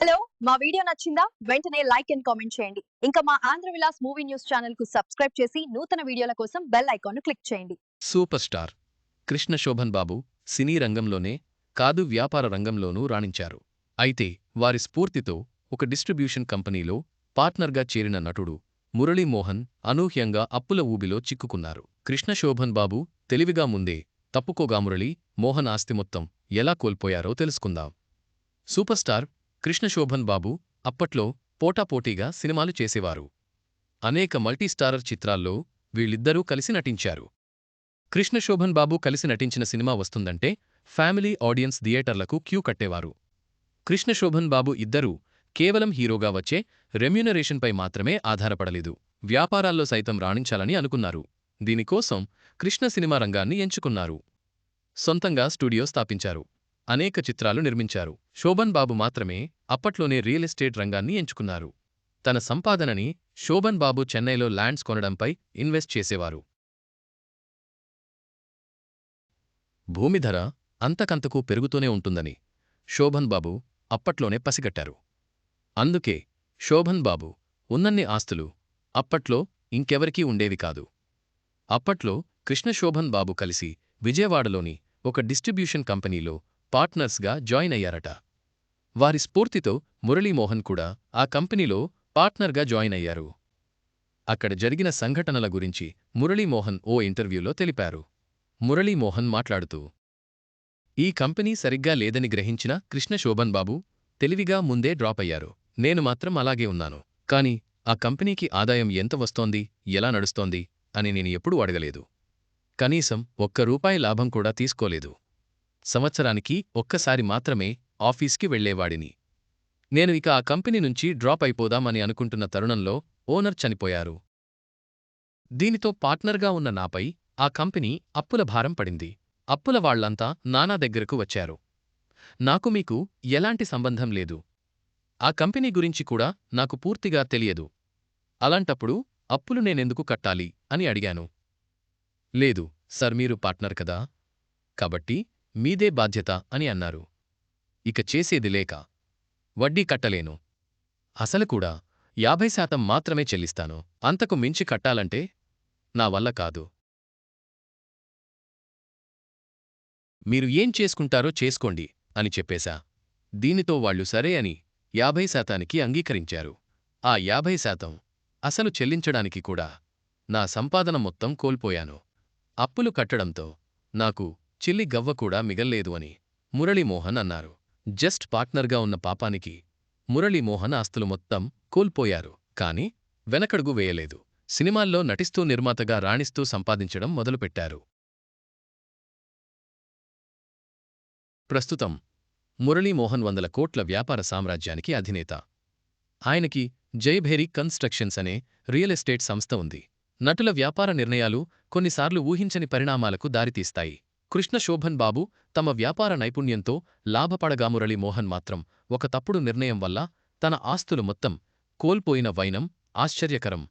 Hello మా video నచ్చిందా? వెంటనే లైక్ అండ్ కామెంట్ చేయండి. ఇంకా మా ఆంధ్ర విలాస్ మూవీ న్యూస్ ఛానల్కు సబ్స్క్రైబ్ చేసి నూతన వీడియోల కోసం బెల్ ఐకాన్ క్లిక్ చేయండి. సూపర్ స్టార్ కృష్ణ శోభన్ బాబు సినీ రంగంలోనే కాదు వ్యాపార రంగంలోనూ రాణించారు. అయితే వారి స్ఫూర్తితో ఒక డిస్ట్రిబ్యూషన్ కంపెనీలో పార్ట్నర్గా చేరిన నటుడు మురళీమోహన్ అనూహ్యంగా అప్పుల ఊబిలో చిక్కుకున్నారు. కృష్ణ శోభన్ బాబు తెలివిగా ముందే తప్పుకోగా మురళీ మోహన్ ఆస్తి మొత్తం ఎలా కోల్పోయారో తెలుసుకుందాం. సూపర్ స్టార్ కృష్ణ శోభన్ బాబు అప్పట్లో పోటాపోటీగా సినిమాలు చేసేవారు. అనేక మల్టీస్టారర్ చిత్రాల్లో వీళ్ళిద్దరూ కలిసి నటించారు. కృష్ణ శోభన్ బాబు కలిసి నటించిన సినిమా వస్తుందంటే ఫ్యామిలీ ఆడియన్స్ థియేటర్లకు క్యూ కట్టేవారు. కృష్ణ శోభన్ బాబు ఇద్దరూ కేవలం హీరోగా వచ్చే రెమ్యునరేషన్పై మాత్రమే ఆధారపడలేదు. వ్యాపారాల్లో సైతం రాణించాలని అనుకున్నారు. దీనికోసం కృష్ణ సినిమా రంగాన్ని ఎంచుకున్నారు. సొంతంగా స్టూడియో స్థాపించారు. అనేక చిత్రాలు నిర్మించారు. శోభన్ బాబు మాత్రమే అప్పట్లోనే రియల్ ఎస్టేట్ రంగాన్ని ఎంచుకున్నారు. తన సంపాదనని శోభన్ బాబు చెన్నైలో ల్యాండ్స్ కొనడంపై ఇన్వెస్ట్ చేసేవారు. భూమి ధర అంతకంతకు పెరుగుతూనే ఉంటుందని శోభన్ బాబు అప్పట్లోనే పసిగట్టారు. అందుకే శోభన్ బాబు ఉన్నన్ని ఆస్తులు అప్పట్లో ఇంకెవరికీ ఉండేవి కాదు. అప్పట్లో కృష్ణ శోభన్ బాబు కలిసి విజయవాడలోని ఒక డిస్ట్రిబ్యూషన్ కంపెనీలో పార్ట్నర్స్గా జాయిన్ అయ్యారట. వారి స్ఫూర్తితో మురళీమోహన్ కూడా ఆ కంపెనీలో పార్ట్నర్గా జాయిన్ అయ్యారు. అక్కడ జరిగిన సంఘటనల గురించి మురళీమోహన్ ఓ ఇంటర్వ్యూలో తెలిపారు. మురళీమోహన్ మాట్లాడుతూ ఈ కంపెనీ సరిగ్గా లేదని గ్రహించిన కృష్ణ శోభన్ బాబు తెలివిగా ముందే డ్రాప్ అయ్యారు. నేను మాత్రం అలాగే ఉన్నాను. కాని ఆ కంపెనీకి ఆదాయం ఎంత వస్తోంది ఎలా నడుస్తోంది అని నేను ఎప్పుడూ అడగలేదు. కనీసం ఒక్క రూపాయి లాభం కూడా తీసుకోలేదు. సంవత్సరానికి ఒక్కసారి మాత్రమే ఆఫీస్కి వెళ్ళేవాడిని నేను ఇక ఆ కంపెనీ నుంచి డ్రాప్ అయిపోదామని అనుకుంటున్న తరుణంలో ఓనర్ చనిపోయారు. దీనితో పార్ట్నర్గా ఉన్న నాపై ఆ కంపెనీ అప్పుల భారం పడింది. అప్పుల వాళ్ళంతా నానా దగ్గరకు వచ్చారు. నాకు మీకు ఎలాంటి సంబంధం లేదు. ఆ కంపెనీ గురించి కూడా నాకు పూర్తిగా తెలియదు. అలాంటప్పుడు అప్పులు నేనెందుకు కట్టాలి అని అడిగాను. లేదు సర్ మీరు పార్ట్నర్ కదా. కాబట్టి మీదే బాధ్యత అని అన్నారు. ఇక చేసేది లేక వడ్డీ కట్టలేను. అసలు కూడా యాభై శాతం మాత్రమే చెల్లిస్తాను. అంతకు మించి కట్టాలంటే నా వల్ల కాదు. మీరు ఏం చేసుకుంటారో చేసుకోండి అని చెప్పేశా. దీనితో వాళ్ళు సరే అని యాభై శాతానికి అంగీకరించారు. ఆ యాభై శాతం అసలు చెల్లించడానికి కూడా నా సంపాదన మొత్తం కోల్పోయాను. అప్పులు కట్టడంతో నాకు చిల్లి గవ్వ కూడా మిగల్లేదు అని మురళీమోహన్ అన్నారు. జస్ట్ పార్ట్నర్గా ఉన్న పాపానికి మురళీమోహన్ ఆస్తులు మొత్తం కోల్పోయారు. కాని వెనకడుగు వేయలేదు. సినిమాల్లో నటిస్తూ నిర్మాతగా రాణిస్తూ సంపాదించడం మొదలుపెట్టారు. ప్రస్తుతం మురళీమోహన్ వందల కోట్ల వ్యాపార సామ్రాజ్యానికి అధినేత. ఆయనకి జైభేరి కన్స్ట్రక్షన్స్ అనే రియల్ ఎస్టేట్ సంస్థ ఉంది. నటుల వ్యాపార నిర్ణయాలు కొన్నిసార్లు ఊహించని పరిణామాలకు దారితీస్తాయి. కృష్ణ శోభన్ బాబు తమ వ్యాపార నైపుణ్యంతో లాభపడగా మురళీమోహన్ మాత్రం ఒక తప్పుడు నిర్ణయం వల్ల తన ఆస్తులు మొత్తం కోల్పోయిన వైనం ఆశ్చర్యకరం.